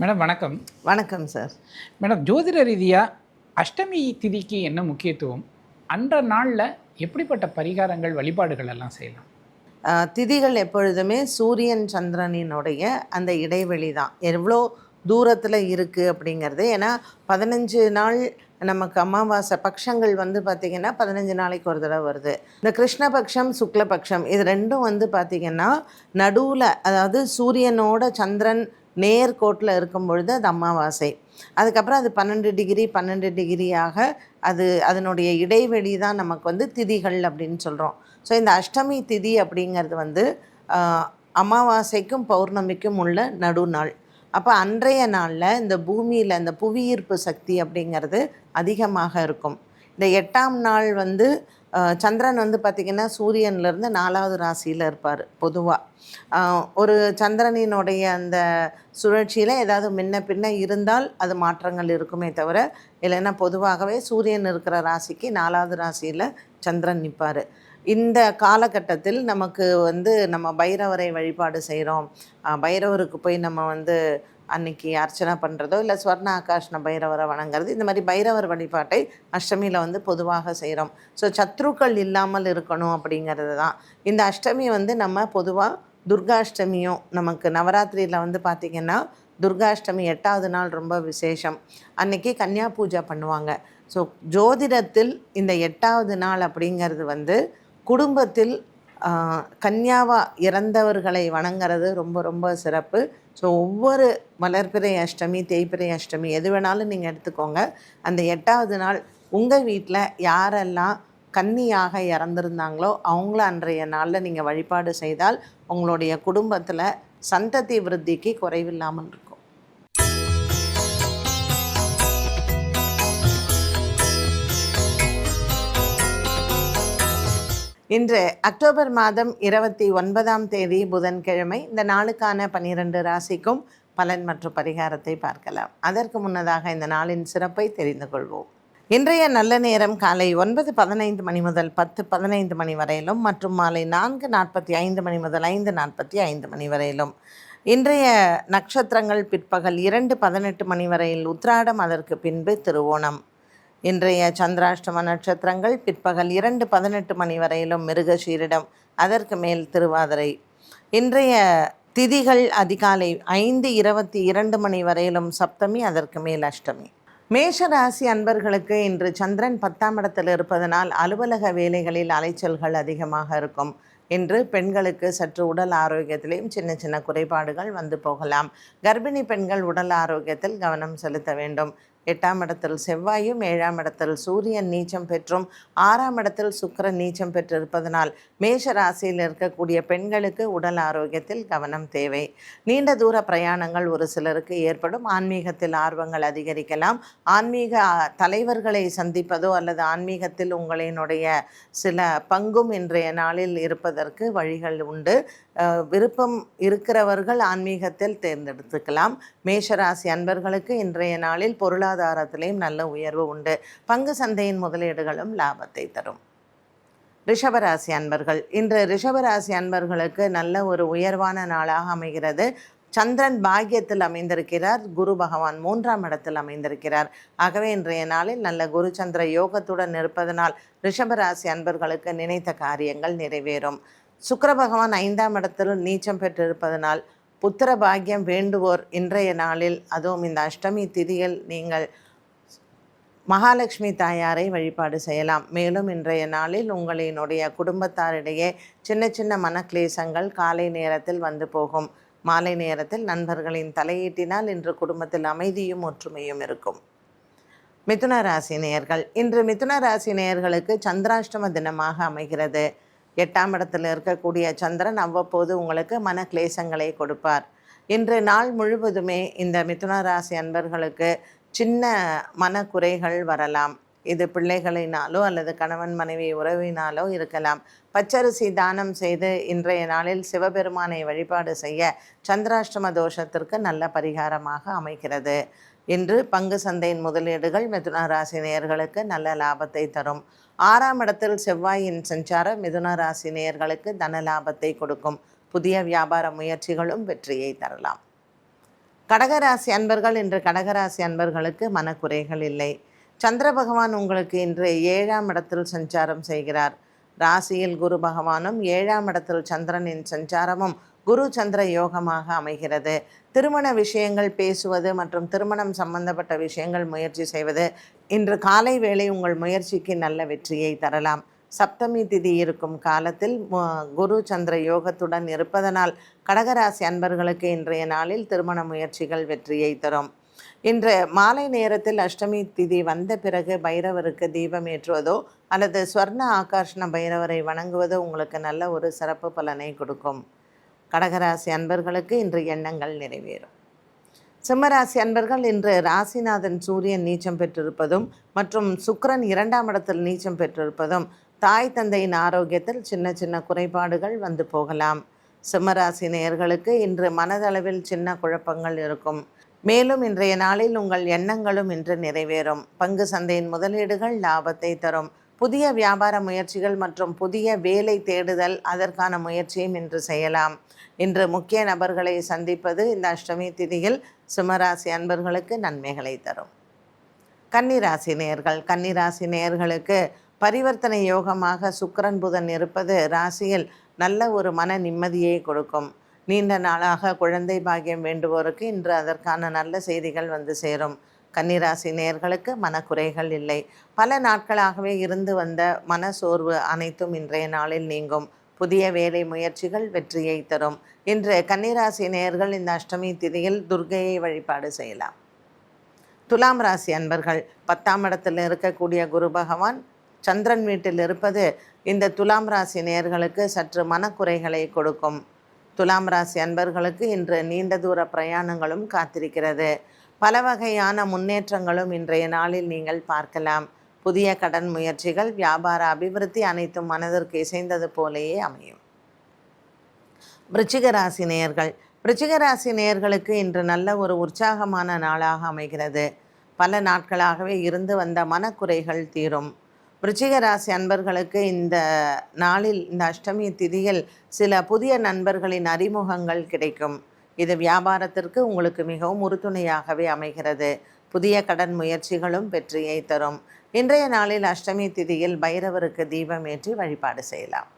Madam வணக்கம். வணக்கம் sir. Madam ஜோதிட ரீதியாக அஷ்டமி திதிக்கு என்ன முக்கியத்துவம்? அன்ற நாளில் எப்படிப்பட்ட பரிகாரங்கள் வழிபாடுகள் எல்லாம் செய்யலாம்? திதிகள் எப்பொழுதுமே சூரியன் சந்திரனினுடைய அந்த இடைவெளி தான். எவ்வளோ தூரத்தில் இருக்குது அப்படிங்கிறது. ஏன்னா பதினஞ்சு நாள் நமக்கு அமாவாசை பட்சங்கள் வந்து பார்த்திங்கன்னா பதினஞ்சு நாளைக்கு ஒரு தடவை வருது. இந்த கிருஷ்ணபக்ஷம் சுக்லபக்ஷம் இது ரெண்டும் வந்து பார்த்திங்கன்னா நடுவில் அதாவது சூரியனோட சந்திரன் நேர்கோட்டில் இருக்கும் பொழுது அது அமாவாசை. அதுக்கப்புறம் அது பன்னெண்டு டிகிரி பன்னெண்டு டிகிரியாக அது அதனுடைய இடைவெளி தான் நமக்கு வந்து திதிகள் அப்படின்னு சொல்கிறோம் ஸோ இந்த அஷ்டமி திதி அப்படிங்கிறது வந்து அமாவாசைக்கும் பௌர்ணமிக்கும் உள்ள நடுநாள். அப்போ அன்றைய நாளில் இந்த பூமியில் இந்த புவியீர்ப்பு சக்தி அப்படிங்கிறது அதிகமாக இருக்கும். இந்த எட்டாம் நாள் வந்து சந்திரன் வந்து பார்த்திங்கன்னா சூரியன்லேருந்து நாலாவது ராசியில் இருப்பார் பொதுவாக ஒரு சந்திரனினுடைய அந்த சுழற்சியில் ஏதாவது முன்ன பின்ன இருந்தால் அது மாற்றங்கள் இருக்குமே தவிர இல்லைன்னா பொதுவாகவே சூரியன் இருக்கிற ராசிக்கு நாலாவது ராசியில் சந்திரன் நிற்பார் இந்த காலகட்டத்தில் நமக்கு வந்து நம்ம பைரவரை வழிபாடு செய்கிறோம் பைரவருக்கு போய் நம்ம வந்து அன்னைக்கு அர்ச்சனை பண்ணுறதோ இல்லை ஸ்வர்ண ஆகாஷ்ண பைரவரை வணங்குறது இந்த மாதிரி பைரவர் வழிபாட்டை அஷ்டமியில் வந்து பொதுவாக செய்கிறோம் ஸோ சத்ருக்கள் இல்லாமல் இருக்கணும் அப்படிங்கிறது தான். இந்த அஷ்டமி வந்து நம்ம பொதுவாக துர்காஷ்டமியும் நமக்கு நவராத்திரியில் வந்து பார்த்திங்கன்னா துர்காஷ்டமி எட்டாவது நாள் ரொம்ப விசேஷம். அன்னைக்கு கன்னியா பூஜை பண்ணுவாங்க. ஸோ ஜோதிடத்தில் இந்த எட்டாவது நாள் அப்படிங்கிறது வந்து குடும்பத்தில் கன்யாவாக இறந்தவர்களை வணங்கிறது ரொம்ப ரொம்ப சிறப்பு. ஸோ ஒவ்வொரு வளர்பிறை அஷ்டமி தேய்பிறை அஷ்டமி எது வேணாலும் நீங்கள் எடுத்துக்கோங்க. அந்த எட்டாவது நாள் உங்கள் வீட்டில் யாரெல்லாம் கன்னியாக இறந்துருந்தாங்களோ அவங்கள அன்றைய நாளில் நீங்கள் வழிபாடு செய்தால் உங்களுடைய குடும்பத்தில் சந்ததி விருத்திக்கு குறைவில்லாமல் இருக்கும். இன்று அக்டோபர் மாதம் இருபத்தி ஒன்பதாம் தேதி புதன்கிழமை இந்த நாளுக்கான பன்னிரண்டு ராசிக்கும் பலன் மற்றும் பரிகாரத்தை பார்க்கலாம். அதற்கு முன்னதாக இந்த நாளின் சிறப்பை தெரிந்து கொள்வோம். இன்றைய நல்ல நேரம் காலை ஒன்பது பதினைந்து மணி முதல் பத்து பதினைந்து மணி வரையிலும் மற்றும் மாலை நான்கு நாற்பத்தி ஐந்து மணி முதல் ஐந்து நாற்பத்தி ஐந்து மணி வரையிலும். இன்றைய நட்சத்திரங்கள் பிற்பகல் இரண்டு பதினெட்டு மணி வரையில் உத்ராடம் அதற்கு பின்பு திருவோணம். இன்றைய சந்திராஷ்டம நட்சத்திரங்கள் பிற்பகல் இரண்டு பதினெட்டு மணி வரையிலும் மிருகசீரிடம் அதற்கு மேல் திருவாதிரை. இன்றைய திதிகள் அதிகாலை ஐந்து இருபத்தி இரண்டு மணி வரையிலும் சப்தமி அதற்கு மேல் அஷ்டமி. மேஷ ராசி அன்பர்களுக்கு இன்று சந்திரன் பத்தாம் இடத்தில் இருப்பதனால் அலுவலக வேலைகளில் அலைச்சல்கள் அதிகமாக இருக்கும். இன்று பெண்களுக்கு சற்று உடல் ஆரோக்கியத்திலையும் சின்ன சின்ன குறைபாடுகள் வந்து போகலாம். கர்ப்பிணி பெண்கள் உடல் ஆரோக்கியத்தில் கவனம் செலுத்த வேண்டும். எட்டாம் இடத்தில் செவ்வாயும் ஏழாம் இடத்தில் சூரியன் நீச்சம் பெற்றும் ஆறாம் இடத்தில் சுக்கிரன் நீச்சம் பெற்றிருப்பதனால் மேஷ ராசியில் இருக்கக்கூடிய பெண்களுக்கு உடல் ஆரோக்கியத்தில் கவனம் தேவை. நீண்ட தூர பிரயாணங்கள் ஒரு சிலருக்கு ஏற்படும். ஆன்மீகத்தில் ஆர்வங்கள் அதிகரிக்கலாம். ஆன்மீக தலைவர்களை சந்திப்பதோ அல்லது ஆன்மீகத்தில் உங்களினுடைய சில பங்கும் இன்றைய நாளில் இருப்பதற்கு வழிகள் உண்டு. விருப்பம் இருக்கிறவர்கள் ஆன்மீகத்தில் தேர்ந்தெடுத்துக்கலாம். மேஷராசி அன்பர்களுக்கு இன்றைய நாளில் பொருளாதாரத்திலையும் நல்ல உயர்வு உண்டு. பங்கு சந்தையின் முதலீடுகளும் லாபத்தை தரும். ரிஷபராசி அன்பர்கள் இன்று ரிஷபராசி அன்பர்களுக்கு நல்ல ஒரு உயர்வான நாளாக அமைகிறது. சந்திரன் பாக்கியத்தில் அமைந்திருக்கிறார். குரு பகவான் மூன்றாம் இடத்தில் அமைந்திருக்கிறார். ஆகவே இன்றைய நாளில் நல்ல குரு சந்திர யோகத்துடன் இருப்பதனால் ரிஷபராசி அன்பர்களுக்கு நினைத்த காரியங்கள் நிறைவேறும். சுக்கர பகவான் ஐந்தாம் இடத்தில் நீச்சம் பெற்றிருப்பதனால் புத்திர பாக்கியம் வேண்டுவோர் இன்றைய நாளில் அதுவும் இந்த அஷ்டமி திதியில் நீங்கள் மகாலட்சுமி தாயாரை வழிபாடு செய்யலாம். மேலும் இன்றைய நாளில் உங்களினுடைய குடும்பத்தாரிடையே சின்ன சின்ன மனக்லேசங்கள் காலை நேரத்தில் வந்து போகும். மாலை நேரத்தில் நண்பர்களின் தலையீட்டினால் இன்று குடும்பத்தில் அமைதியும் ஒற்றுமையும் இருக்கும். மிதுன ராசி நேயர்கள். இன்று மிதுன ராசி நேயர்களுக்கு சந்திராஷ்டம தினமாக அமைகிறது. எட்டாம் இடத்தில் இருக்கக்கூடிய சந்திரன் அவ்வப்போது உங்களுக்கு மன கிளேசங்களை கொடுப்பார். இன்று நாள் முழுவதுமே இந்த மிதுன ராசி அன்பர்களுக்கு சின்ன மனக்குறைகள் வரலாம். இது பிள்ளைகளினாலோ அல்லது கணவன் மனைவி உறவினாலோ இருக்கலாம். பச்சரிசி தானம் செய்து இன்றைய நாளில் சிவபெருமானை வழிபாடு செய்ய சந்திராஷ்டம தோஷத்திற்கு நல்ல பரிகாரமாக அமைகிறது. இன்று பங்கு சந்தையின் முதலீடுகள் மிதுன ராசி நேயர்களுக்கு நல்ல லாபத்தை தரும். ஆறாம் இடத்தில் செவ்வாயின் சஞ்சாரம் மிதுன ராசி நேயர்களுக்கு தன லாபத்தை கொடுக்கும். புதிய வியாபார முயற்சிகளும் வெற்றியை தரலாம். கடகராசி அன்பர்கள் இன்று கடகராசி அன்பர்களுக்கு மனக்குறைகள் இல்லை. சந்திர பகவான் உங்களுக்கு இன்று ஏழாம் இடத்தில் சஞ்சாரம் செய்கிறார். ராசியில் குரு பகவானும் ஏழாம் இடத்தில் சந்திரனின் சஞ்சாரமும் குரு சந்திர யோகமாக அமைகிறது. திருமண விஷயங்கள் பேசுவது மற்றும் திருமணம் சம்பந்தப்பட்ட விஷயங்கள் முயற்சி செய்வது இன்று காலை வேளை உங்கள் முயற்சிக்கு நல்ல வெற்றியை தரலாம். சப்தமி திதி இருக்கும் காலத்தில் குரு சந்திர யோகத்துடன் இருப்பதனால் கடகராசி அன்பர்களுக்கு இன்றைய நாளில் திருமண முயற்சிகள் வெற்றியை தரும். இன்று மாலை நேரத்தில் அஷ்டமி திதி வந்த பிறகு பைரவருக்கு தீபம் ஏற்றுவதோ அல்லது ஸ்வர்ண ஆகர்ஷண பைரவரை வணங்குவதோ உங்களுக்கு நல்ல ஒரு சிறப்பு பலனை கொடுக்கும். கடகராசி அன்பர்களுக்கு இன்று எண்ணங்கள் நிறைவேறும். சிம்மராசி அன்பர்கள் இன்று ராசிநாதன் சூரியன் நீச்சம் பெற்றிருப்பதும் மற்றும் சுக்கரன் இரண்டாம் இடத்தில் நீச்சம் பெற்றிருப்பதும் தாய் தந்தையின் ஆரோக்கியத்தில் சின்ன சின்ன குறைபாடுகள் வந்து போகலாம். சிம்மராசி நேயர்களுக்கு இன்று மனதளவில் சின்ன குழப்பங்கள் இருக்கும். மேலும் இன்றைய நாளில் உங்கள் எண்ணங்களும் இன்று நிறைவேறும். பங்கு சந்தையின் முதலீடுகள் லாபத்தை தரும். புதிய வியாபார முயற்சிகள் மற்றும் புதிய வேலை தேடுதல் அதற்கான முயற்சியும் இன்று செய்யலாம். இன்று முக்கிய நபர்களை சந்திப்பது இந்த அஷ்டமி திதியில் சிம்மராசி அன்பர்களுக்கு நன்மைகளை தரும். கன்னிராசி நேர்கள் கன்னிராசி நேயர்களுக்கு பரிவர்த்தனை யோகமாக சுக்கரன் புதன் இருப்பது ராசியில் நல்ல ஒரு மன நிம்மதியை கொடுக்கும். நீண்ட நாளாக குழந்தை பாக்கியம் வேண்டுவோருக்கு இன்று அதற்கான நல்ல செய்திகள் வந்து சேரும். கன்னிராசி நேயர்களுக்கு மனக்குறைகள் இல்லை. பல நாட்களாகவே இருந்து வந்த மன சோர்வு அனைத்தும் இன்றைய நாளில் நீங்கும். புதிய வேலை முயற்சிகள் வெற்றியை தரும். இன்று கன்னிராசி நேர்கள் இந்த அஷ்டமி திதியில் துர்க்கையை வழிபாடு செய்யலாம். துலாம் ராசி அன்பர்கள் பத்தாம் இடத்தில் இருக்கக்கூடிய குரு பகவான் சந்திரன் வீட்டில் இருப்பது இந்த துலாம் ராசி நேயர்களுக்கு சற்று மனக்குறைகளை கொடுக்கும். துலாம் ராசி அன்பர்களுக்கு இன்று நீண்ட தூர பிரயாணங்களும் காத்திருக்கிறது. பல வகையான முன்னேற்றங்களும் இன்றைய நாளில் நீங்கள் பார்க்கலாம். புதிய கடன் முயற்சிகள் வியாபார அபிவிருத்தி அனைத்தும் மனதிற்கு இசைந்தது போலேயே அமையும். விருச்சிக ராசி நேயர்கள். விருச்சிக ராசி நேயர்களுக்கு இன்று நல்ல ஒரு உற்சாகமான நாளாக அமைகிறது. பல நாட்களாகவே இருந்து வந்த மனக்குறைகள் தீரும். விருச்சிக ராசி அன்பர்களுக்கு இந்த நாளில் இந்த அஷ்டமி திதியில் சில புதிய நண்பர்களின் அறிமுகங்கள் கிடைக்கும். இது வியாபாரத்திற்கு உங்களுக்கு மிகவும் உறுதுணையாகவே அமைகிறது. புதிய கடன் முயற்சிகளும் வெற்றியை தரும். இன்றைய நாளில் அஷ்டமி திதியில் பைரவருக்கு தீபம் ஏற்றி வழிபாடு செய்யலாம்.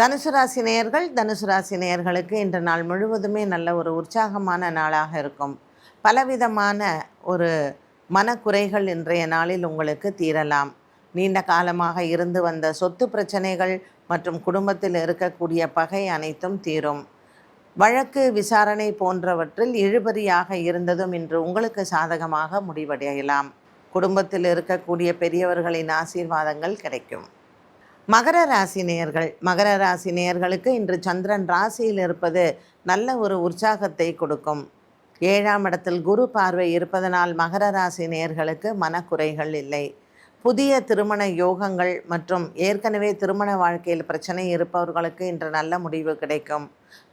தனுசு ராசி நேயர்கள் தனுசு ராசி நேயர்களுக்கு இன்று நாள் முழுவதுமே நல்ல ஒரு உற்சாகமான நாளாக இருக்கும். பலவிதமான ஒரு மனக்குறைகள் இன்றைய நாளில் உங்களுக்கு தீரலாம். நீண்ட காலமாக இருந்து வந்த சொத்து பிரச்சனைகள் மற்றும் குடும்பத்தில் இருக்கக்கூடிய பகை அனைத்தும் தீரும். வழக்கு விசாரணை போன்றவற்றில் இழுபறியாக இருந்ததும் இன்று உங்களுக்கு சாதகமாக முடிவடையலாம். குடும்பத்தில் இருக்கக்கூடிய பெரியவர்களின் ஆசீர்வாதங்கள் கிடைக்கும். மகர ராசி நேயர்கள் மகர ராசி நேயர்களுக்கு இன்று சந்திரன் ராசியில் இருப்பது நல்ல ஒரு உற்சாகத்தை கொடுக்கும். ஏழாம் இடத்தில் குரு பார்வை இருப்பதனால் மகர ராசி நேயர்களுக்கு மனக்குறைகள் இல்லை. புதிய திருமண யோகங்கள் மற்றும் ஏற்கனவே திருமண வாழ்க்கையில் பிரச்சனை இருப்பவர்களுக்கு இன்று நல்ல முடிவு கிடைக்கும்.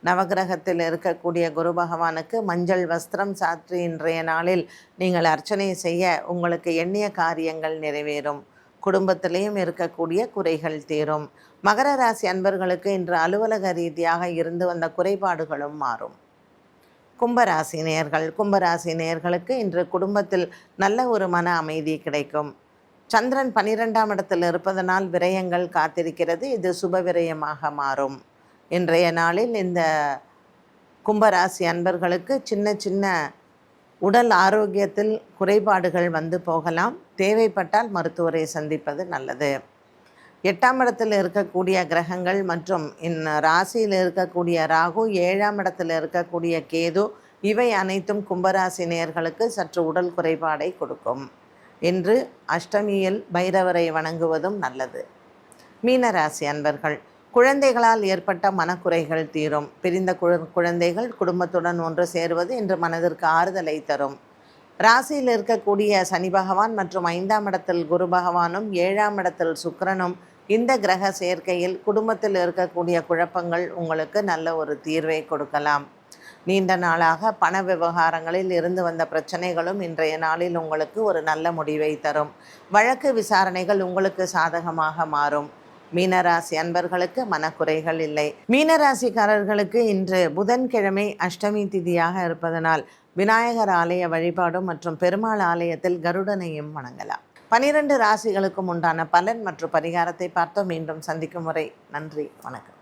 நவகிரகத்தில் இருக்கக்கூடிய குரு பகவானுக்கு மஞ்சள் வஸ்திரம் சாற்றி இன்றைய நாளில் நீங்கள் அர்ச்சனை செய்ய உங்களுக்கு எண்ணிய காரியங்கள் நிறைவேறும். குடும்பத்திலையும் இருக்கக்கூடிய குறைகள் தீரும். மகர ராசி அன்பர்களுக்கு இன்று அலுவலக ரீதியாக இருந்து வந்த குறைபாடுகளும் மாறும். கும்பராசி நேர்கள் கும்பராசி நேயர்களுக்கு இன்று குடும்பத்தில் நல்ல ஒரு மன அமைதி கிடைக்கும். சந்திரன் பனிரெண்டாம் இடத்தில் இருப்பதனால் விரயங்கள் காத்திருக்கிறது. இது சுப விரயமாக மாறும். இன்றைய நாளில் இந்த கும்பராசி அன்பர்களுக்கு சின்ன சின்ன உடல் ஆரோக்கியத்தில் குறைபாடுகள் வந்து போகலாம். தேவைப்பட்டால் மருத்துவரை சந்திப்பது நல்லது. எட்டாம் இடத்தில் இருக்கக்கூடிய கிரகங்கள் மற்றும் இந்த ராசியில் இருக்கக்கூடிய ராகு ஏழாம் இடத்தில் இருக்கக்கூடிய கேது இவை அனைத்தும் கும்பராசி நேர்களுக்கு சற்று உடல் குறைபாடை கொடுக்கும். இன்று அஷ்டமியில் பைரவரை வணங்குவதும் நல்லது. மீனராசி அன்பர்கள் குழந்தைகளால் ஏற்பட்ட மனக்குறைகள் தீரும். பிரிந்த குழ- குழந்தைகள் குடும்பத்துடன் ஒன்று சேருவது இன்று மனதிற்கு ஆறுதலை தரும். ராசியில் இருக்கக்கூடிய சனி பகவான் மற்றும் ஐந்தாம் இடத்தில் குரு பகவானும் ஏழாம் இடத்தில் சுக்கரனும் இந்த கிரக சேர்க்கையில் குடும்பத்தில் இருக்கக்கூடிய குழப்பங்கள் உங்களுக்கு நல்ல ஒரு தீர்வை கொடுக்கலாம். நீண்ட நாளாக பண விவகாரங்களில் இருந்து வந்த பிரச்சனைகளும் இன்றைய நாளில் உங்களுக்கு ஒரு நல்ல முடிவை தரும். வழக்கு விசாரணைகள் உங்களுக்கு சாதகமாக மாறும். மீனராசி அன்பர்களுக்கு மனக்குறைகள் இல்லை. மீனராசிக்காரர்களுக்கு இன்று புதன்கிழமை அஷ்டமி திதியாக இருப்பதனால் விநாயகர் ஆலய வழிபாடும் மற்றும் பெருமாள் ஆலயத்தில் கருடனையும் வணங்கலாம். பனிரெண்டு ராசிகளுக்கும் உண்டான பலன் மற்றும் பரிகாரத்தை பார்த்தோம். மீண்டும் சந்திக்கும் முறை நன்றி. வணக்கம்.